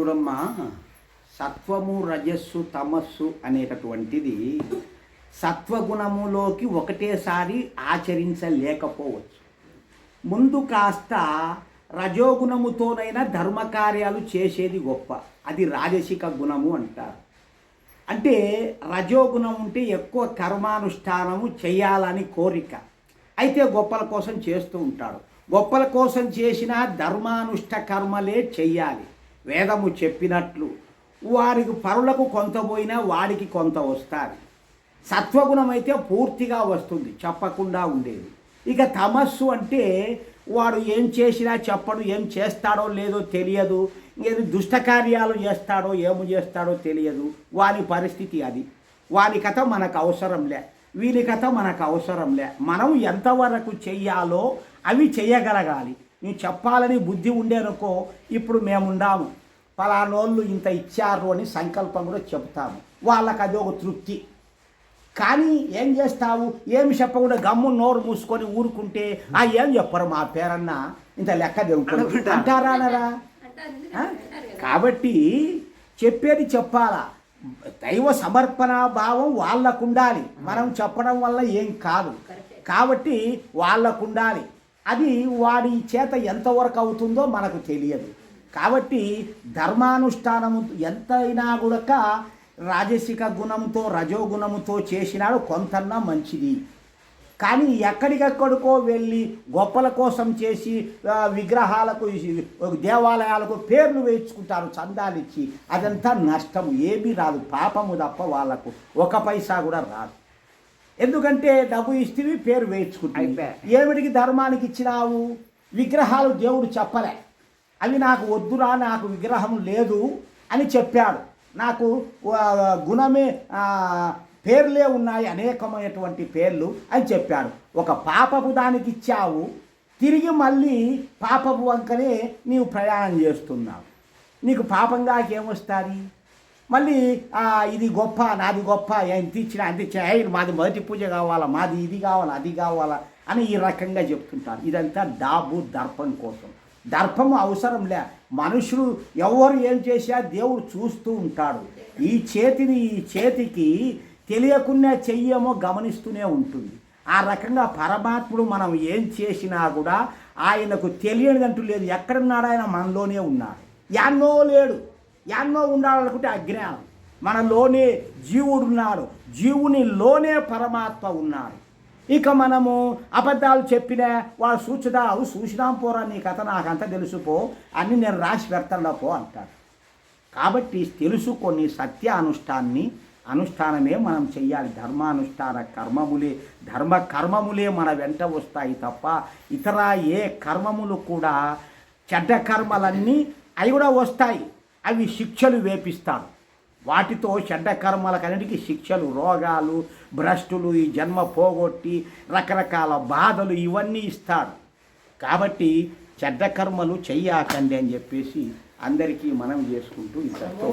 చూడమ్మా సత్వము రజస్సు తమస్సు అనేటటువంటిది సత్వగుణములోకి ఒకటేసారి ఆచరించలేకపోవచ్చు. ముందు కాస్త రజోగుణముతోనైనా ధర్మకార్యాలు చేసేది గొప్ప. అది రాజసిక గుణము అంటారు. అంటే రజోగుణం ఉంటే ఎక్కువ కర్మానుష్ఠానము చేయాలని కోరిక. అయితే గొప్పల కోసం చేస్తూ ఉంటాడు. గొప్పల కోసం చేసిన ధర్మానుష్ఠ కర్మలే చెయ్యాలి. వేదము చెప్పినట్లు వారికి పరులకు కొంత పోయినా వాడికి కొంత వస్తారు సత్వగుణం అయితే పూర్తిగా వస్తుంది చెప్పకుండా ఉండేది. ఇక తమస్సు అంటే వాడు ఏం చేసినా చెప్పడు ఏం చేస్తాడో లేదో తెలియదు ఏది దుష్టకార్యాలు చేస్తాడో ఏమి చేస్తాడో తెలియదు. వాని పరిస్థితి అది. వాని కథ మనకు అవసరంలే వీని కథ మనకు అవసరంలే మనం ఎంతవరకు చెయ్యాలో అవి చేయగలగాలి. నువ్వు చెప్పాలని బుద్ధి ఉండేనుకో ఇప్పుడు మేముండాము. పలానోళ్ళు ఇంత ఇచ్చారు అని సంకల్పం కూడా చెప్తాము వాళ్ళకి అది ఒక తృప్తి. కానీ ఏం చేస్తావు? ఏమి చెప్పకుండా గమ్ము నోరు మూసుకొని ఊరుకుంటే ఆ ఏం చెప్పరు మా పేరన్న? ఇంత లెక్క దేవుడు అంటారా అనరా? కాబట్టి చెప్పేది చెప్పాలా? దైవ సమర్పణ భావం వాళ్ళకు ఉండాలి మనం చెప్పడం వల్ల ఏం కాదు. కాబట్టి వాళ్ళకు ఉండాలి అది వాడి చేత ఎంతవరకు అవుతుందో మనకు తెలియదు. కాబట్టి ధర్మానుష్ఠానము ఎంతైనా కూడా రాజసిక గుణంతో రజోగుణముతో చేసినాడు కొంతన్నా మంచిది. కానీ ఎక్కడికెక్కడికో వెళ్ళి గొప్పల కోసం చేసి విగ్రహాలకు దేవాలయాలకు పేర్లు వేయించుకుంటారు చందాలిచ్చి అదంతా నష్టము. ఏమీ రాదు. పాపము తప్ప వాళ్ళకు ఒక పైసా కూడా రాదు. ఎందుకంటే డబ్బు ఇస్తే పేరు వేయించుకుంటాయి అయిపోయా. ఏమిటికి ధర్మానికి ఇచ్చినావు? విగ్రహాలు దేవుడు చెప్పలే. అవి నాకు వద్దురా నాకు విగ్రహం లేదు అని చెప్పాడు. నాకు గుణమే పేర్లే ఉన్నాయి అనేకమైనటువంటి పేర్లు అని చెప్పాడు. ఒక పాపపు దానికి ఇచ్చావు తిరిగి మళ్ళీ పాపపు వంకనే నీవు ప్రయాణం చేస్తున్నావు. నీకు పాపంగా ఏమొస్తుంది మళ్ళీ ఇది గొప్ప నాది గొప్ప ఎంత ఇచ్చినా అంత మాది మొదటి పూజ కావాలా మాది ఇది కావాలా అది కావాలా అని ఈ రకంగా చెప్తుంటారు. ఇదంతా డాబు దర్పం కోసం. దర్పము అవసరం లే. మనుషులు ఎవరు ఏం చేసినా దేవుడు చూస్తూ ఉంటాడు. ఈ చేతిని ఈ చేతికి తెలియకుండా చెయ్యేమో గమనిస్తూనే ఉంటుంది. ఆ రకంగా పరమాత్ముడు మనం ఏం చేసినా కూడా ఆయనకు తెలియనిదంటూ లేదు. ఎక్కడున్నాడు ఆయన? మనలోనే ఉన్నాడు. యాన్నో లేడు. ఎన్నో ఉండాలనుకుంటే అజ్ఞానం మనలోనే జీవుడు ఉన్నాడు. జీవునిలోనే పరమాత్మ ఉన్నాడు. ఇక మనము అబద్ధాలు చెప్పినా వాడు సూచదా అవు పోరా నీ కథ నాకంతా తెలుసుకో అని నేను రాసి పెడతాను పో అంటాడు. కాబట్టి తెలుసుకొని సత్య అనుష్ఠాన్ని అనుష్ఠానమే మనం చెయ్యాలి. ధర్మానుష్ఠాన కర్మములే ధర్మ కర్మములే మన వెంట వస్తాయి తప్ప ఇతర ఏ కర్మములు కూడా చెడ్డ కర్మలన్నీ అవి కూడా వస్తాయి. అవి శిక్షలు వేపిస్తాడు వాటితో చెడ్డకర్మలకన్నిటికీ శిక్షలు రోగాలు భ్రష్టులు ఈ జన్మ పోగొట్టి రకరకాల బాధలు ఇవన్నీ ఇస్తాడు కాబట్టి చెడ్డ కర్మలు చెయ్యాకండి అని చెప్పేసి అందరికీ మనం చేసుకుంటూ ఇంతతో